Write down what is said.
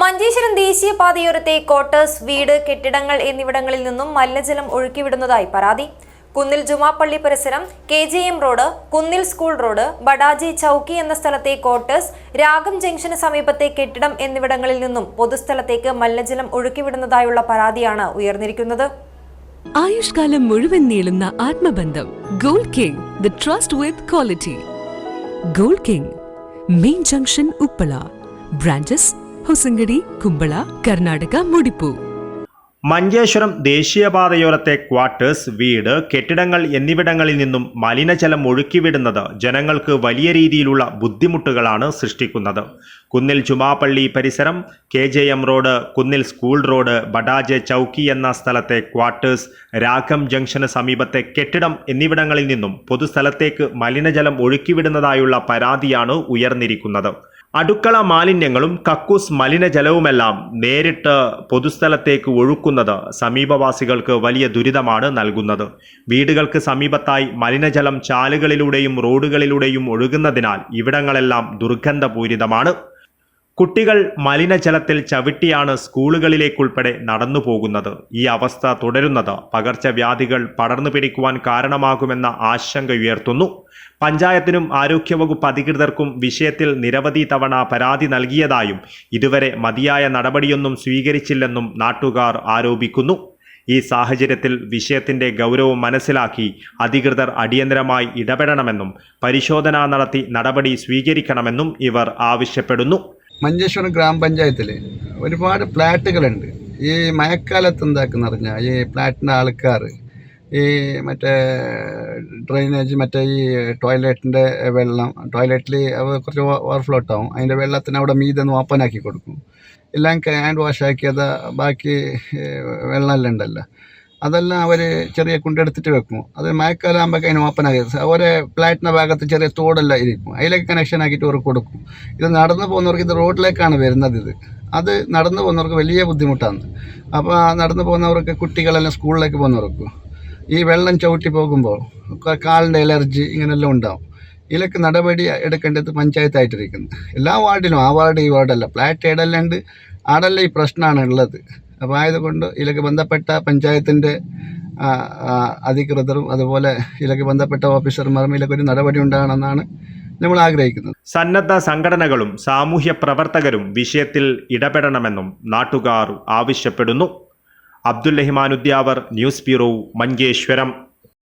മഞ്ചേശ്വരം ദേശീയപാതയോരത്തെ ക്വാർട്ടേഴ്സ് വീട് കെട്ടിടങ്ങൾ എന്നിവിടങ്ങളിൽ നിന്നും മലിനജലം ഒഴുക്കിവിടുന്നതായി പരാതി. കുന്നിൽ ജുമാപ്പള്ളി പരിസരം K J M road Kunnil school road Badaji Chowki എന്ന സ്ഥലത്തെ ക്വാർട്ടേഴ്സ് രാഗം ജംഗ്ഷന് സമീപത്തെ കെട്ടിടം എന്നിവിടങ്ങളിൽ നിന്നും പൊതുസ്ഥലത്തേക്ക് മലിനജലം ഒഴുക്കിവിടുന്നതായുള്ള പരാതിയാണ് ഉയർന്നിരിക്കുന്നത്. ആയുഷ്കാലം മുഴുവൻ നീളുന്ന ആത്മബന്ധം gold king the trust with quality. Gold king main junction Uppala. Branches Hosangadi Kumbala Karnataka Mudipu. Manjeshwaram ദേശീയപാതയോരത്തെ quarters വീട് കെട്ടിടങ്ങൾ എന്നിവിടങ്ങളിൽ നിന്നും മലിനജലം ഒഴുക്കിവിടുന്നത് ജനങ്ങൾക്ക് വലിയ രീതിയിലുള്ള ബുദ്ധിമുട്ടുകളാണ് സൃഷ്ടിക്കുന്നത്. കുന്നിൽ ചുമാപ്പള്ളി പരിസരം K J M road Kunnil school road Badaje Chowki എന്ന സ്ഥലത്തെ ക്വാർട്ടേഴ്സ് രാഘം ജംഗ്ഷന് സമീപത്തെ കെട്ടിടം എന്നിവിടങ്ങളിൽ നിന്നും പൊതുസ്ഥലത്തേക്ക് മലിനജലം ഒഴുക്കിവിടുന്നതായുള്ള പരാതിയാണ് ഉയർന്നിരിക്കുന്നത്. അടുക്കള മാലിന്യങ്ങളും കക്കൂസ് മലിനജലവുമെല്ലാം നേരിട്ട് പൊതുസ്ഥലത്തേക്ക് ഒഴുക്കുന്നത് സമീപവാസികൾക്ക് വലിയ ദുരിതമാണ് നൽകുന്നത്. വീടുകൾക്ക് സമീപത്തായി മലിനജലം ചാലുകളിലൂടെയും റോഡുകളിലൂടെയും ഒഴുകുന്നതിനാൽ ഇവിടങ്ങളെല്ലാം ദുർഗന്ധപൂരിതമാണ്. കുട്ടികൾ മലിനജലത്തിൽ ചവിട്ടിയാണ് സ്കൂളുകളിലേക്കുൾപ്പെടെ നടന്നു പോകുന്നത് ഈ അവസ്ഥ തുടരുന്നത്. പകർച്ചവ്യാധികൾ പടർന്നു പിടിക്കുവാൻ കാരണമാകുമെന്ന ആശങ്ക ഉയർത്തുന്നു. പഞ്ചായത്തിനും ആരോഗ്യവകുപ്പ് അധികൃതർക്കും വിഷയത്തിൽ നിരവധി തവണ പരാതി നൽകിയതായും ഇതുവരെ മതിയായ നടപടിയൊന്നും സ്വീകരിച്ചില്ലെന്നും നാട്ടുകാർ ആരോപിക്കുന്നു. ഈ സാഹചര്യത്തിൽ വിഷയത്തിന്റെ ഗൗരവം മനസ്സിലാക്കി അധികൃതർ അടിയന്തരമായി ഇടപെടണമെന്നും പരിശോധന നടത്തി നടപടി സ്വീകരിക്കണമെന്നും ഇവർ ആവശ്യപ്പെടുന്നു. മഞ്ചേശ്വരം ഗ്രാമപഞ്ചായത്തിൽ ഒരുപാട് ഫ്ലാറ്റുകളുണ്ട്. ഈ മഴക്കാലത്ത് എന്താക്കുന്ന പറഞ്ഞാൽ ഈ ഫ്ലാറ്റിന്റെ ആൾക്കാർ ഈ മറ്റേ ഡ്രെയിനേജ് മറ്റേ ഈ ടോയ്ലറ്റിന്റെ വെള്ളം ടോയ്ലറ്റിൽ കുറച്ച് ഓവർഫ്ലോട്ട് ആവും അതിന്റെ വെള്ളത്തിന് അവിടെ മീതെന്ന് ഓപ്പനാക്കി കൊടുക്കും. എല്ലാം ഹാൻഡ് വാഷ് ആക്കിയത് ബാക്കി വെള്ളമെല്ലാം ഉണ്ടല്ലോ. അതെല്ലാം അവർ ചെറിയ കുണ്ടെടുത്തിട്ട് വെക്കും. അത് മഴക്കാലം ആകുമ്പോൾ അതിന് ഓപ്പൺ ആക്കി ഓരോ ഫ്ലാറ്റിന്റെ ഭാഗത്ത് ചെറിയ തോടെല്ലാം ഇരിക്കും. അതിലേക്ക് കണക്ഷൻ ആക്കിയിട്ട് അവർക്ക് കൊടുക്കും. ഇത് നടന്നു പോകുന്നവർക്ക് ഇത് റോഡിലേക്കാണ് വരുന്നത് ഇത്. അത് നടന്നു പോകുന്നവർക്ക് വലിയ ബുദ്ധിമുട്ടാണ്. അപ്പോൾ നടന്നു പോകുന്നവർക്ക് കുട്ടികളെല്ലാം സ്കൂളിലേക്ക് പോകുന്നവർക്ക്. ഈ വെള്ളം ചവിട്ടി പോകുമ്പോൾ കാലിന്റെ അലർജി ഇങ്ങനെല്ലാം ഉണ്ടാവും. ഇതിലൊക്കെ നടപടി എടുക്കേണ്ടത് പഞ്ചായത്തായിട്ടിരിക്കുന്നത് എല്ലാ വാർഡിലും ആ വാർഡ് ഈ വാർഡല്ല. ഫ്ലാറ്റ് ഏടെല്ലാം ഉണ്ട്. ആടെല്ലാം ഈ പ്രശ്നമാണ് ഉള്ളത്. അപ്പോൾ ആയതുകൊണ്ട് ഇതിലേക്ക് ബന്ധപ്പെട്ട പഞ്ചായത്തിന്റെ അധികൃതരും അതുപോലെ ഇതിലേക്ക് ബന്ധപ്പെട്ട ഓഫീസർമാരും ഇതിലൊക്കെ ഒരു നടപടി ഉണ്ടാകണമെന്നാണ് നമ്മൾ ആഗ്രഹിക്കുന്നത്. സന്നദ്ധ സംഘടനകളും സാമൂഹ്യ പ്രവർത്തകരും വിഷയത്തിൽ ഇടപെടണമെന്നും നാട്ടുകാർ ആവശ്യപ്പെടുന്നു. Abdul Rahman Udyavar news bureau Manjeshwaram.